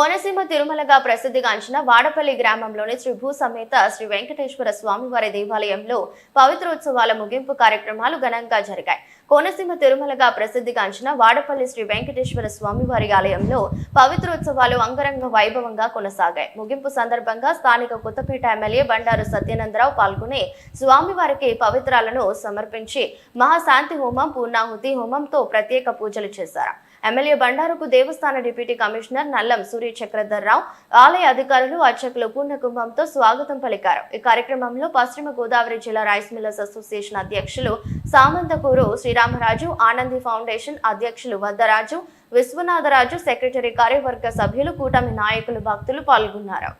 కోనసీమ తిరుమలగా ప్రసిద్ధిగాంచిన వాడపల్లి గ్రామంలోని శ్రీ భూ సమేత శ్రీ వెంకటేశ్వర స్వామివారి దేవాలయంలో పవిత్రోత్సవాల ముగింపు కార్యక్రమాలు ఘనంగా జరిగాయి. కోనసీమ తిరుమలగా ప్రసిద్ధిగాంచిన వాడపల్లి శ్రీ వెంకటేశ్వర స్వామివారి ఆలయంలో పవిత్రోత్సవాలు అంగరంగ వైభవంగా కొనసాగాయి. ముగింపు సందర్భంగా స్థానిక కొత్తపేట ఎమ్మెల్యే బండారు సత్యానందరావు పాల్గొని స్వామివారికి పవిత్రాలను సమర్పించి మహాశాంతి హోమం పూర్ణాహుతి హోమంతో ప్రత్యేక పూజలు చేశారు. ఎమ్మెల్యే బండారుకు దేవస్థాన డిప్యూటీ కమిషనర్ నల్లం సూర్య చక్రధర్రావు ఆలయ అధికారులు అర్చకులు పూర్ణ కుంభంతో స్వాగతం పలికారు. ఈ కార్యక్రమంలో పశ్చిమ గోదావరి జిల్లా రైస్ మిల్లర్స్ అసోసియేషన్ అధ్యక్షులు సామంతకూరు శ్రీరామరాజు ఆనంది ఫౌండేషన్ అధ్యక్షులు వద్దరాజు విశ్వనాథరాజు సెక్రటరీ కార్యవర్గ సభ్యులు కూటమి నాయకులు భక్తులు పాల్గొన్నారు.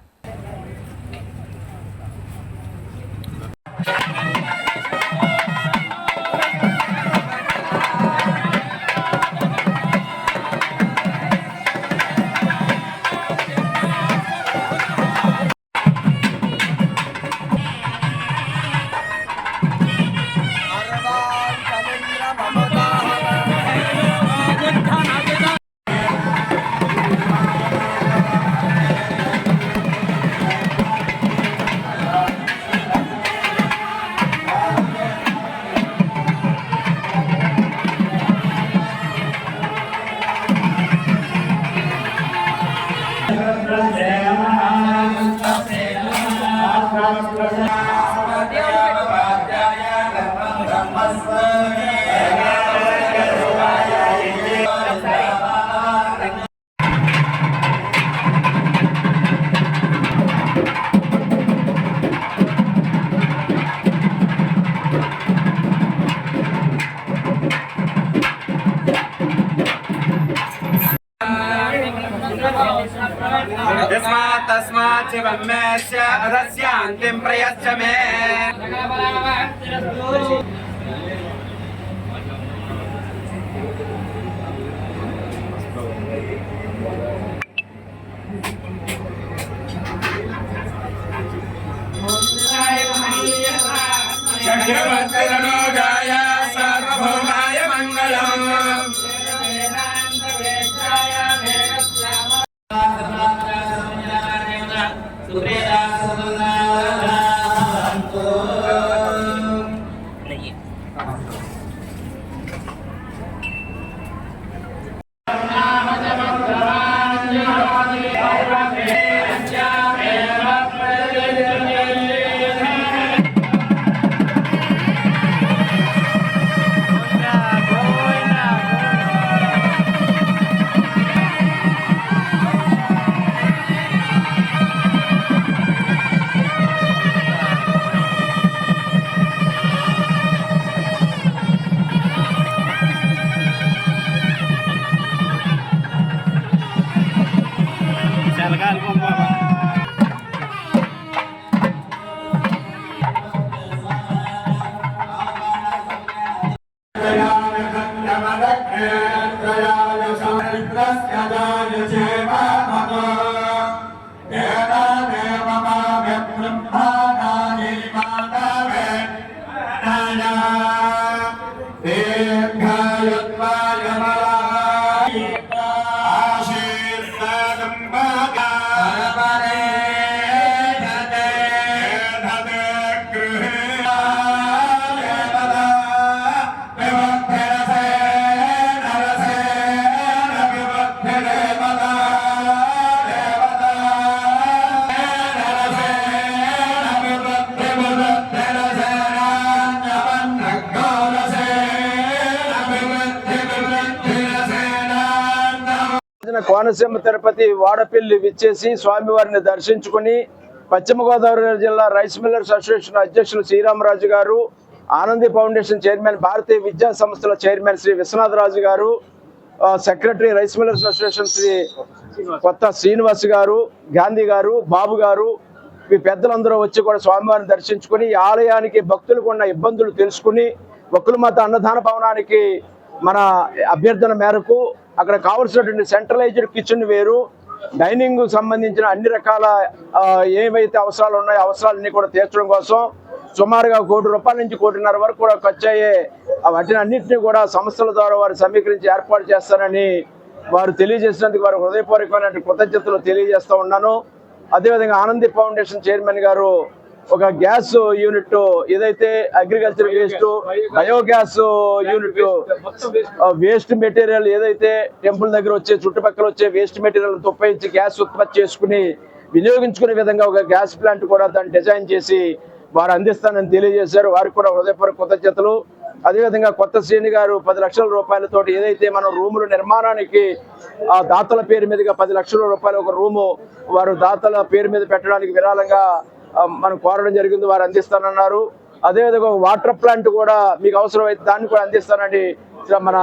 तस्मात् शिवं मे स्य अधस्यान्तिं प्रयच्छ मे चक्रवर्तितनोजाय मदग्नेन्द्रयाय समिन्द्रस्य जायसे రోజున కోనసీమ తిరుపతి వాడపల్లి విచ్చేసి స్వామివారిని దర్శించుకుని పశ్చిమ గోదావరి జిల్లా రైస్ మిల్లర్స్ అసోసియేషన్ అధ్యక్షులు శ్రీరామరాజు గారు ఆనంది ఫౌండేషన్ చైర్మన్ భారతీయ విద్యా సంస్థల చైర్మన్ శ్రీ విశ్వనాథరాజు గారు secretary rice millers association Shri Kotha Srinivas గారు గాంధీ గారు బాబు గారు ఈ పెద్దలందరూ వచ్చి కూడా స్వామివారిని దర్శించుకుని ఈ ఆలయానికి భక్తులకు ఉన్న ఇబ్బందులు తెలుసుకుని ఒక్కులమాత అన్నదాన భవనానికి మన అభ్యర్థన మేరకు అక్కడ కావలసినటువంటి సెంట్రలైజ్డ్ కిచెన్ వేరు. డైనింగ్ సంబంధించిన అన్ని రకాల ఏవైతే అవసరాలు ఉన్నాయో అవసరాలన్నీ కూడా తీర్చడం కోసం సుమారుగా కోటి రూపాయల నుంచి కోటిన్నర వరకు కూడా ఖర్చు అయ్యే వాటిని అన్నింటినీ కూడా సంస్థల ద్వారా వారు సమీకరించి ఏర్పాటు చేస్తారని వారు తెలియజేసినందుకు వారు హృదయపూర్వకమైన కృతజ్ఞతలు తెలియజేస్తూ ఉన్నాను. అదేవిధంగా ఆనంది ఫౌండేషన్ చైర్మన్ గారు ఒక గ్యాస్ యూనిట్ ఏదైతే agriculture waste biogas unit waste material ఏదైతే టెంపుల్ దగ్గర వచ్చే చుట్టుపక్కల వచ్చే వేస్ట్ మెటీరియల్ ఉపయోగించి గ్యాస్ ఉత్పత్తి చేసుకుని వినియోగించుకునే విధంగా ఒక గ్యాస్ ప్లాంట్ కూడా దాన్ని డిజైన్ చేసి వారు అందిస్తానని తెలియజేశారు. వారికి కూడా హృదయపూర్వక కృతజ్ఞతలు. అదేవిధంగా కొత్త శ్రేణి గారు పది లక్షల రూపాయలతో ఏదైతే మనం రూముల నిర్మాణానికి ఆ దాతల పేరు మీదుగా పది లక్షల రూపాయలు ఒక రూము వారు దాతల పేరు మీద పెట్టడానికి విరాళంగా మనం కోరడం జరిగింది వారు అందిస్తానన్నారు. అదేవిధంగా ఒక వాటర్ ప్లాంట్ కూడా మీకు అవసరమైతే దాన్ని కూడా అందిస్తానని మన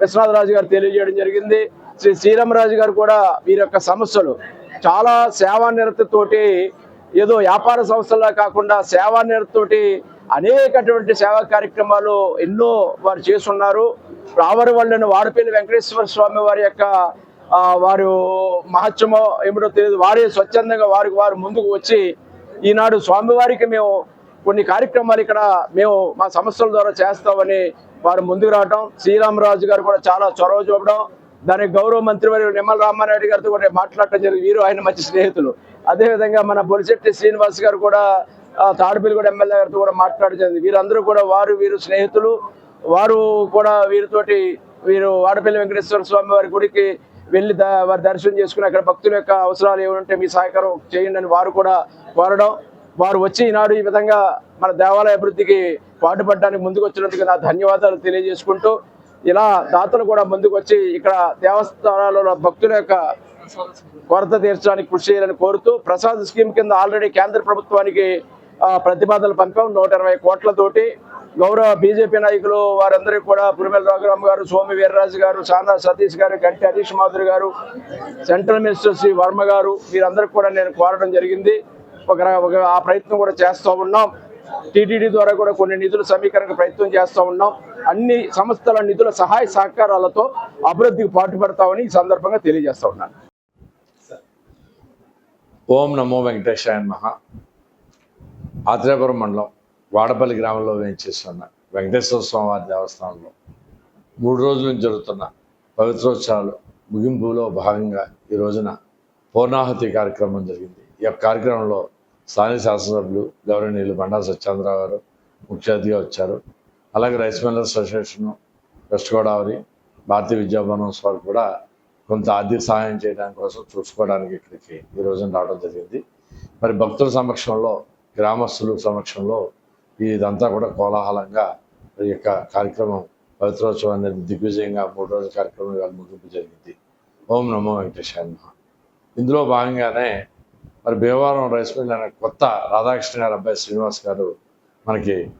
విశ్వనాథరాజు గారు తెలియజేయడం జరిగింది. శ్రీ శ్రీరామరాజు గారు కూడా వీరి యొక్క సమస్యలు చాలా సేవా నిరతతోటి ఏదో వ్యాపార సంస్థలా కాకుండా సేవా నిరతతోటి అనేకటువంటి సేవా కార్యక్రమాలు ఎన్నో వారు చేస్తున్నారు. రావరి వాళ్ళని వాడపల్లి వెంకటేశ్వర స్వామి వారి యొక్క వారు మహత్యమో ఏమిటో తెలియదు వారే స్వచ్ఛందంగా వారికి వారు ముందుకు వచ్చి ఈనాడు స్వామివారికి మేము కొన్ని కార్యక్రమాలు ఇక్కడ మేము మా సంస్థల ద్వారా చేస్తామని వారు ముందుకు రావడం శ్రీరామరాజు గారు కూడా చాలా చొరవ చూపడం దానికి గౌరవ మంత్రివర్యులు నిమ్మల రామారెడ్డి గారితో కూడా మాట్లాడటం జరిగింది. వీరు ఆయన మంచి స్నేహితులు. అదేవిధంగా మన బొలిశెట్టి శ్రీనివాస్ గారు కూడా ఆ, ఎమ్మెల్యే గారితో కూడా మాట్లాడడం జరిగింది. వీరందరూ కూడా వారు వీరు స్నేహితులు. వారు కూడా వీరితోటి వీరు వాడపల్లి వెంకటేశ్వర స్వామి వారి గుడికి వెళ్ళి ద- వారి దర్శనం చేసుకుని అక్కడ భక్తుల యొక్క అవసరాలు ఏమంటే మీ సహకారం చేయండి అని వారు కూడా కోరడం. వారు వచ్చి ఈనాడు ఈ విధంగా మన దేవాలయ అభివృద్ధికి పాటుపడడానికి ముందుకు వచ్చినందుకు నా ధన్యవాదాలు తెలియజేసుకుంటూ ఇలా దాతలు కూడా ముందుకు వచ్చి ఇక్కడ దేవస్థానాలలో భక్తుల యొక్క కొరత తీర్చడానికి కృషి చేయాలని కోరుతూ ప్రసాద్ స్కీమ్ కింద ఆల్రెడీ కేంద్ర ప్రభుత్వానికి ప్రతిపాదనలు పంపాం. నూట ఇరవై కోట్లతోటి గౌరవ బీజేపీ నాయకులు వారందరికీ కూడా పురిమెల రాఘరామ్ గారు సోమి వీర్రాజు గారు సానా సతీష్ గారు గంటి హరీష్ మాధురి గారు సెంట్రల్ మినిస్టర్ శ్రీ వర్మ గారు వీరందరికీ కూడా నేను కోరడం జరిగింది. ఒక ఒక ఆ ప్రయత్నం కూడా చేస్తూ ఉన్నాం. టీటీడీ ద్వారా కూడా కొన్ని నిధుల సమీకరణ ప్రయత్నం చేస్తూ ఉన్నాం. అన్ని సంస్థల నిధుల సహాయ సహకారాలతో అభివృద్ధికి పాటుపడతామని ఈ సందర్భంగా తెలియజేస్తూ ఉన్నాను. ఓం నమో వెంకటేశాయ మహా ఆత్రేపురం మండలం వాడపల్లి గ్రామంలో వేయించేస్తున్న వెంకటేశ్వర స్వామివారి దేవస్థానంలో మూడు రోజుల నుంచి జరుగుతున్న పవిత్రోత్సవాలు ముగింపులో భాగంగా ఈ రోజున పూర్ణాహుతి కార్యక్రమం జరిగింది. ఈ యొక్క కార్యక్రమంలో స్థానిక శాసనసభ్యులు గౌరవనీయులు బండా సత్యేంద్రరావు గారు ముఖ్య అతిథిగా వచ్చారు. అలాగే rice miller association west Godavari Bharatiya Vidya Bhavan వారు కూడా కొంత ఆర్థిక సహాయం చేయడానికి కోసం చూసుకోవడానికి ఇక్కడికి ఈ రోజున రావడం జరిగింది. మరి భక్తుల సమక్షంలో గ్రామస్తుల సమక్షంలో ఇదంతా కూడా కోలాహలంగా ఈ యొక్క కార్యక్రమం పవిత్రోత్సవం దిగ్విజయంగా మూడు రోజుల కార్యక్రమం ఇవాళ ముగింపు జరిగింది. ఓం నమో వెంకటేశ్వర ఇందులో భాగంగానే మరి భీమవరం రైస్ మిల్ అనే కొత్త రాధాకృష్ణ గారు అబ్బాయి శ్రీనివాస్ గారు మనకి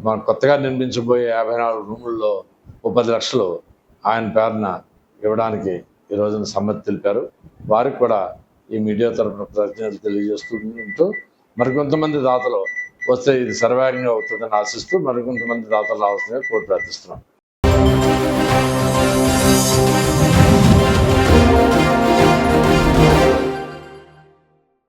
మనం కొత్తగా నిర్మించబోయే యాభై నాలుగు రూముల్లో ఓ పది లక్షలు ఆయన పేరున ఇవ్వడానికి ఈ రోజున సమ్మతి తెలిపారు. వారికి కూడా ఈ మీడియా తరఫున కృతజ్ఞతలు తెలియజేస్తుంటూ మరికొంతమంది దాతలు వస్తే ఇది సర్వాంగంగా అవుతుందని ఆశిస్తూ మరికొంతమంది దాతలు రావాల్సిందిగా కోరి ప్రార్థిస్తున్నాం.